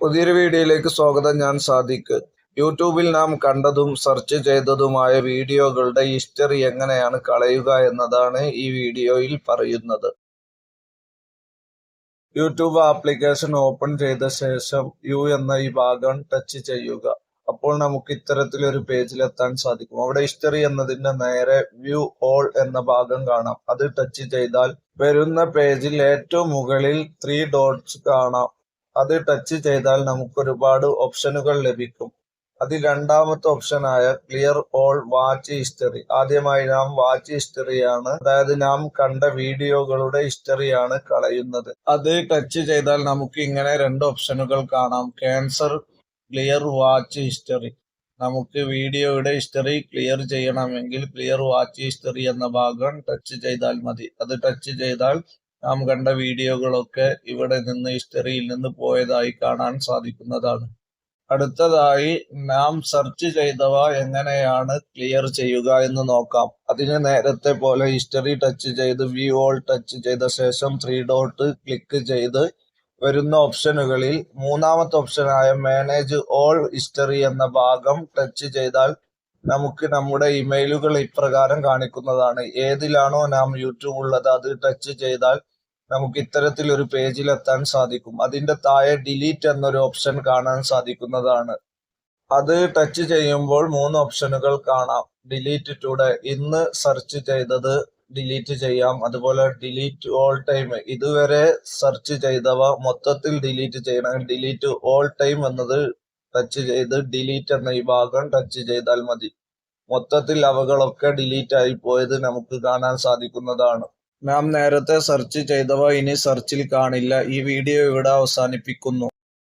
പുതിയൊരു വീഡിയോയിലേക്ക് സ്വാഗതം. ഞാൻ സാദിഖ്. യൂട്യൂബിൽ നാം കണ്ടതും സെർച്ച് ചെയ്തതുമായ വീഡിയോകളുടെ ഹിസ്റ്ററി എങ്ങനെയാണ് കളയുക എന്നതാണ് ഈ വീഡിയോയിൽ പറയുന്നത്. യൂട്യൂബ് ആപ്ലിക്കേഷൻ ഓപ്പൺ ചെയ്ത ശേഷം യു എന്ന ഈ ഭാഗം ടച്ച് ചെയ്യുക. അപ്പോൾ നമുക്ക് ഇത്തരത്തിലൊരു പേജിലെത്താൻ സാധിക്കും. അവിടെ ഹിസ്റ്ററി എന്നതിന്റെ നേരെ വ്യൂ ഓൾ എന്ന ഭാഗം കാണാം. അത് ടച്ച് ചെയ്താൽ വരുന്ന പേജിൽ ഏറ്റവും മുകളിൽ ത്രീ ഡോട്ട്സ് കാണാം. അത് ടച്ച് ചെയ്താൽ നമുക്ക് ഒരുപാട് ഓപ്ഷനുകൾ ലഭിക്കും. അതിൽ രണ്ടാമത്തെ ഓപ്ഷനായ ക്ലിയർ ഓൾ വാച്ച് ഹിസ്റ്ററി ആദ്യമായി നാം വാച്ച് ഹിസ്റ്ററിയാണ് അതായത് നാം കണ്ട വീഡിയോകളുടെ ഹിസ്റ്ററിയാണ് കളയുന്നത്. അത് ടച്ച് ചെയ്താൽ നമുക്ക് ഇങ്ങനെ രണ്ട് ഓപ്ഷനുകൾ കാണാം. ക്യാൻസർ ക്ലിയർ വാച്ച് ഹിസ്റ്ററി നമുക്ക് വീഡിയോയുടെ ഹിസ്റ്ററി ക്ലിയർ ചെയ്യണമെങ്കിൽ ക്ലിയർ വാച്ച് ഹിസ്റ്ററി എന്ന ഭാഗം ടച്ച് ചെയ്താൽ മതി. അത് ടച്ച് ചെയ്താൽ നാം കണ്ട വീഡിയോകളൊക്കെ ഇവിടെ നിന്ന് ഹിസ്റ്ററിയിൽ നിന്ന് പോയതായി കാണാൻ സാധിക്കുന്നതാണ്. അടുത്തതായി നാം സെർച്ച് ചെയ്തവ എങ്ങനെയാണ് ക്ലിയർ ചെയ്യുക എന്ന് നോക്കാം. അതിന് നേരത്തെ പോലെ ഹിസ്റ്ററി ടച്ച് ചെയ്ത് വ്യൂ ഓൾ ടച്ച് ചെയ്ത ശേഷം ത്രീ ഡോട്ട് ക്ലിക്ക് ചെയ്ത് വരുന്ന ഓപ്ഷനുകളിൽ മൂന്നാമത്തെ ഓപ്ഷനായ മാനേജ് ഓൾ ഹിസ്റ്ററി എന്ന ഭാഗം ടച്ച് ചെയ്താൽ നമുക്ക് നമ്മുടെ ഇമെയിലുകൾ ഇപ്രകാരം കാണിക്കുന്നതാണ്. ഏതിലാണോ നാം യൂട്യൂബ് ഉള്ളത് അത് ടച്ച് ചെയ്താൽ നമുക്ക് ഇത്തരത്തിൽ ഒരു പേജിൽ എത്താൻ സാധിക്കും. അതിന്റെ താഴെ ഡിലീറ്റ് എന്നൊരു ഓപ്ഷൻ കാണാൻ സാധിക്കുന്നതാണ്. അത് ടച്ച് ചെയ്യുമ്പോൾ മൂന്ന് ഓപ്ഷനുകൾ കാണാം. Delete today. ഇന്ന് സെർച്ച് ചെയ്തത് ഡിലീറ്റ് ചെയ്യാം. അതുപോലെ ഡിലീറ്റ് ഓൾ ടൈം. ഇതുവരെ സെർച്ച് ചെയ്തവ മൊത്തത്തിൽ ഡിലീറ്റ് ചെയ്യണമെങ്കിൽ ഡിലീറ്റ് ഓൾ ടൈം എന്നത് ടച്ച് ചെയ്ത് ഡിലീറ്റ് എന്ന ഈ ഭാഗം ടച്ച് ചെയ്താൽ മതി. മൊത്തത്തിൽ അവകളൊക്കെ ഡിലീറ്റ് ആയി പോയത് നമുക്ക് കാണാൻ സാധിക്കുന്നതാണ്. നാം നേരത്തെ സെർച്ച് ചെയ്തവ ഇനി സെർച്ചിൽ കാണില്ല. ഈ വീഡിയോ ഇവിടെ അവസാനിപ്പിക്കുന്നു.